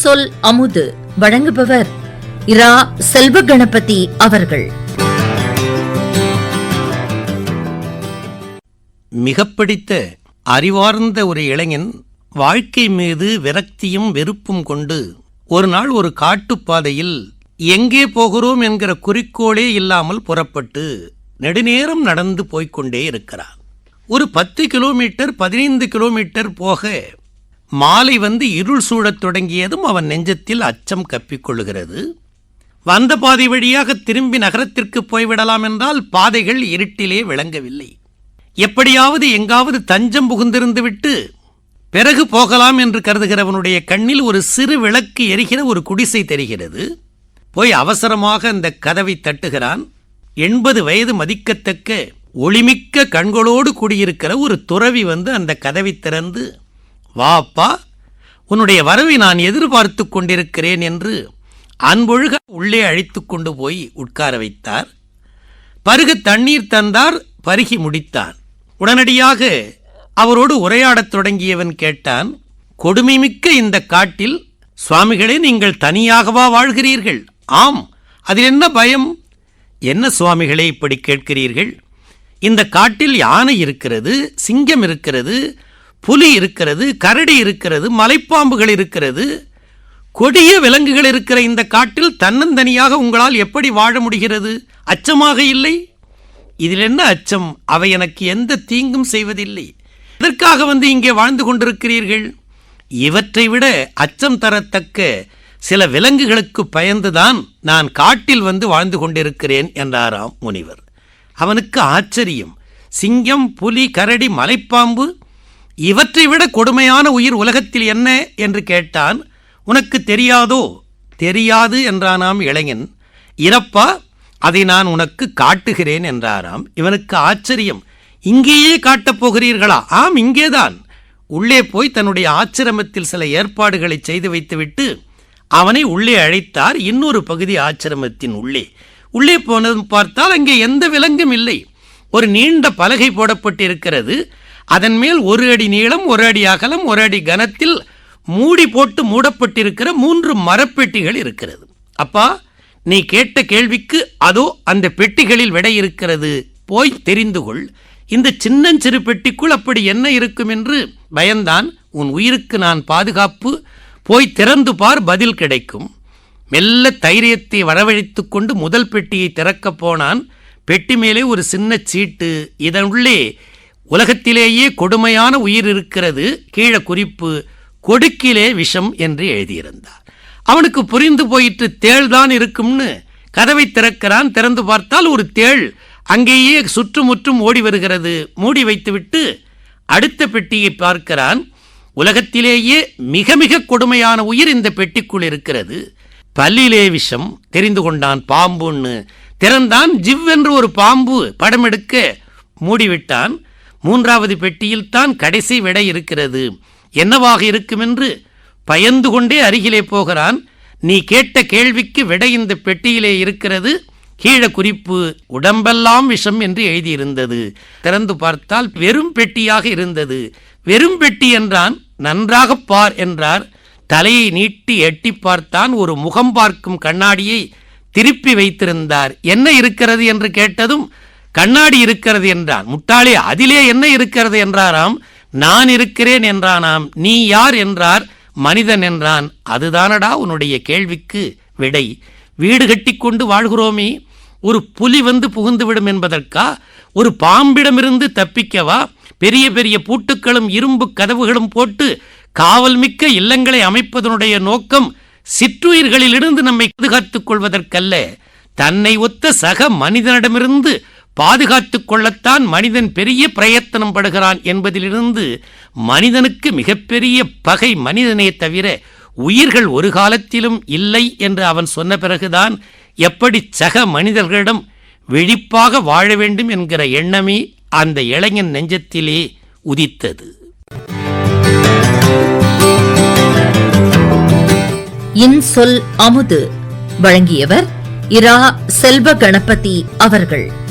சொல் அமுது. வழங்குபவர் இரா செல்வ கணபதி அவர்கள். மிகப்பிடித்த அறிவார்ந்த ஒரு இளைஞன் வாழ்க்கை மீது விரக்தியும் வெறுப்பும் கொண்டு ஒரு நாள் ஒரு காட்டுப்பாதையில் எங்கே போகிறோம் என்கிற குறிக்கோளே இல்லாமல் புறப்பட்டு நெடுநேரம் நடந்து போய்க்கொண்டே இருக்கிறான். ஒரு பத்து கிலோமீட்டர் பதினைந்து கிலோமீட்டர் போக மாலை வந்து இருள் சூழத் தொடங்கியதும் அவன் நெஞ்சத்தில் அச்சம் கப்பிக்கொள்கிறது வந்த பாதை வழியாக திரும்பி நகரத்திற்கு போய்விடலாம் என்றால் பாதைகள் இருட்டிலே விளங்கவில்லை. எப்படியாவது எங்காவது தஞ்சம் புகுந்திருந்துவிட்டு பிறகு போகலாம் என்று கருதுகிறவனுடைய கண்ணில் ஒரு சிறு விளக்கு எரிகிற ஒரு குடிசை தெரிகிறது. போய் அவசரமாக அந்த கதவை தட்டுகிறான். எண்பது வயது மதிக்கத்தக்க ஒளிமிக்க கண்களோடு கூடியிருக்கிற ஒரு துறவி வந்து அந்த கதவை திறந்து வாப்பா உன்னுடைய வரவை நான் எதிர்பார்த்து கொண்டிருக்கிறேன் என்று அன்பொழுக உள்ளே அழைத்து கொண்டு போய் உட்கார வைத்தார். பருக தண்ணீர் தந்தார் பருகி முடித்தான். உடனடியாக அவரோடு உரையாடத் தொடங்கியவன் கேட்டான் கொடுமைமிக்க இந்த காட்டில் சுவாமிகளே நீங்கள் தனியாகவா வாழ்கிறீர்கள்? ஆம் அதில் என்ன பயம்? என்ன சுவாமிகளே இப்படி கேட்கிறீர்கள்? இந்த காட்டில் யானை இருக்கிறது சிங்கம் இருக்கிறது புலி இருக்கிறது கரடி இருக்கிறது மலைப்பாம்புகள் இருக்கிறது கொடிய விலங்குகள் இருக்கிற இந்த காட்டில் தன்னந்தனியாக உங்களால் எப்படி வாழ முடிகிறது? அச்சமாக இல்லை. இதில் என்ன அச்சம்? அவை எனக்கு எந்த தீங்கும் செய்வதில்லை. இதற்காக வந்து இங்கே வாழ்ந்து கொண்டிருக்கிறீர்கள்? இவற்றை விட அச்சம் தரத்தக்க சில விலங்குகளுக்கு பயந்துதான் நான் காட்டில் வந்து வாழ்ந்து கொண்டிருக்கிறேன் என்றாராம் முனிவர். அவனுக்கு ஆச்சரியம். சிங்கம் புலி கரடி மலைப்பாம்பு இவற்றை விட கொடுமையான உயிர் உலகத்தில் என்ன என்று கேட்டான் உனக்கு தெரியாதோ? தெரியாது என்றானாம் இளைஞன். இறப்பா அதை நான் உனக்கு காட்டுகிறேன் என்றாராம். இவனுக்கு ஆச்சரியம். இங்கேயே காட்டப் போகிறீர்களா? ஆம் இங்கேதான். உள்ளே போய் தன்னுடைய ஆச்சிரமத்தில் சில ஏற்பாடுகளை செய்து வைத்துவிட்டு அவனை உள்ளே அழைத்தார். இன்னொரு பகுதி ஆச்சிரமத்தின் உள்ளே. உள்ளே போனதும் பார்த்தால் அங்கே எந்த விலங்கும் இல்லை. ஒரு நீண்ட பலகை போடப்பட்டிருக்கிறது. அதன் மேல் ஒரு அடி நீளம் ஒரு அடி அகலம் ஒரு அடி கனத்தில் மூடி போட்டு மூடப்பட்டிருக்கிற மூன்று மரப்பெட்டிகள் இருக்கிறது. அப்பா நீ கேட்ட கேள்விக்கு அதோ அந்த பெட்டிகளில் விடை இருக்கிறது. போய் தெரிந்து கொள். இந்த சின்னஞ்சிறு பெட்டிக்குள் அப்படி என்ன இருக்கும் என்று பயந்தான். உன் உயிருக்கு நான் பாதுகாப்பு. போய் திறந்து பார் பதில் கிடைக்கும். மெல்ல தைரியத்தை வரவழைத்து கொண்டு முதல் பெட்டியை திறக்கப் போனான். பெட்டி மேலே ஒரு சின்ன சீட்டு. இதனுள்ளே உலகத்திலேயே கொடுமையான உயிர் இருக்கிறது கீழே குறிப்பு கொடுக்கிலே விஷம் என்று எழுதியிருந்தார். அவனுக்கு புரிந்து போயிற்று தேள் தான் இருக்கும்னு. கதவை திறக்கிறான் திறந்து பார்த்தால் ஒரு தேள் அங்கேயே சுற்றுமுற்றும் ஓடி வருகிறது. மூடி வைத்துவிட்டு அடுத்த பெட்டியை பார்க்கிறான். உலகத்திலேயே மிக மிக கொடுமையான உயிர் இந்த பெட்டிக்குள் இருக்கிறது. பல்லிலே விஷம். தெரிந்து கொண்டான் பாம்புன்னு. திறந்தான் ஜிவ் என்று ஒரு பாம்பு. படம் எடுக்க. மூடிவிட்டான். மூன்றாவது பெட்டியில் தான் கடைசி விடை இருக்கிறது. என்னவாக இருக்கும் என்று பயந்து கொண்டே அருகிலே போகிறான். நீ கேட்ட கேள்விக்கு விடை இந்த பெட்டியிலே இருக்கிறது. கீழே குறிப்பு உடம்பெல்லாம் விஷம் என்று எழுதியிருந்தது. திறந்து பார்த்தால் வெறும் பெட்டியாக இருந்தது. வெறும் பெட்டி என்றான் நன்றாக பார் என்றார். தலையை நீட்டி எட்டி பார்த்தான். ஒரு முகம் பார்க்கும் கண்ணாடியை திருப்பி வைத்திருந்தார். என்ன இருக்கிறது? என்று கேட்டதும் கண்ணாடி இருக்கிறது என்றான். முட்டாளே அதிலே என்ன இருக்கிறது என்றாராம்? நான் இருக்கிறேன் என்றானாம். நீ யார் என்றார்? மனிதன் என்றான். அதுதானடா உன்னுடைய கேள்விக்கு விடை. வீடு கட்டிக்கொண்டு வாழ்கிறோமே ஒரு புலி வந்து புகுந்துவிடும் என்பதற்கா? ஒரு பாம்பிடமிருந்து தப்பிக்கவா? பெரிய பெரிய பூட்டுக்களும் இரும்பு கதவுகளும் போட்டு காவல் மிக்க இல்லங்களை அமைப்பதனுடைய நோக்கம் சிற்றுயிர்களிலிருந்து நம்மை பாதுகாத்துக் கொள்வதற்கல்ல. தன்னை ஒத்த சக மனிதனிடமிருந்து பாதுகாத்துக் கொள்ளத்தான் மனிதன் பெரிய பிரயத்தனம் படுகிறான் என்பதிலிருந்து மனிதனுக்கு மிகப்பெரிய பகை மனிதனே தவிர உயிர்கள் ஒரு காலத்திலும் இல்லை என்று அவன் சொன்ன பிறகுதான் எப்படி சக மனிதர்களிடம் விழிப்பாக வாழ வேண்டும் என்கிற எண்ணமே அந்த இளைஞன் நெஞ்சத்திலே உதித்தது. இன்சொல் அமுது. வழங்கியவர் இரா செல்வ கணபதி அவர்கள்.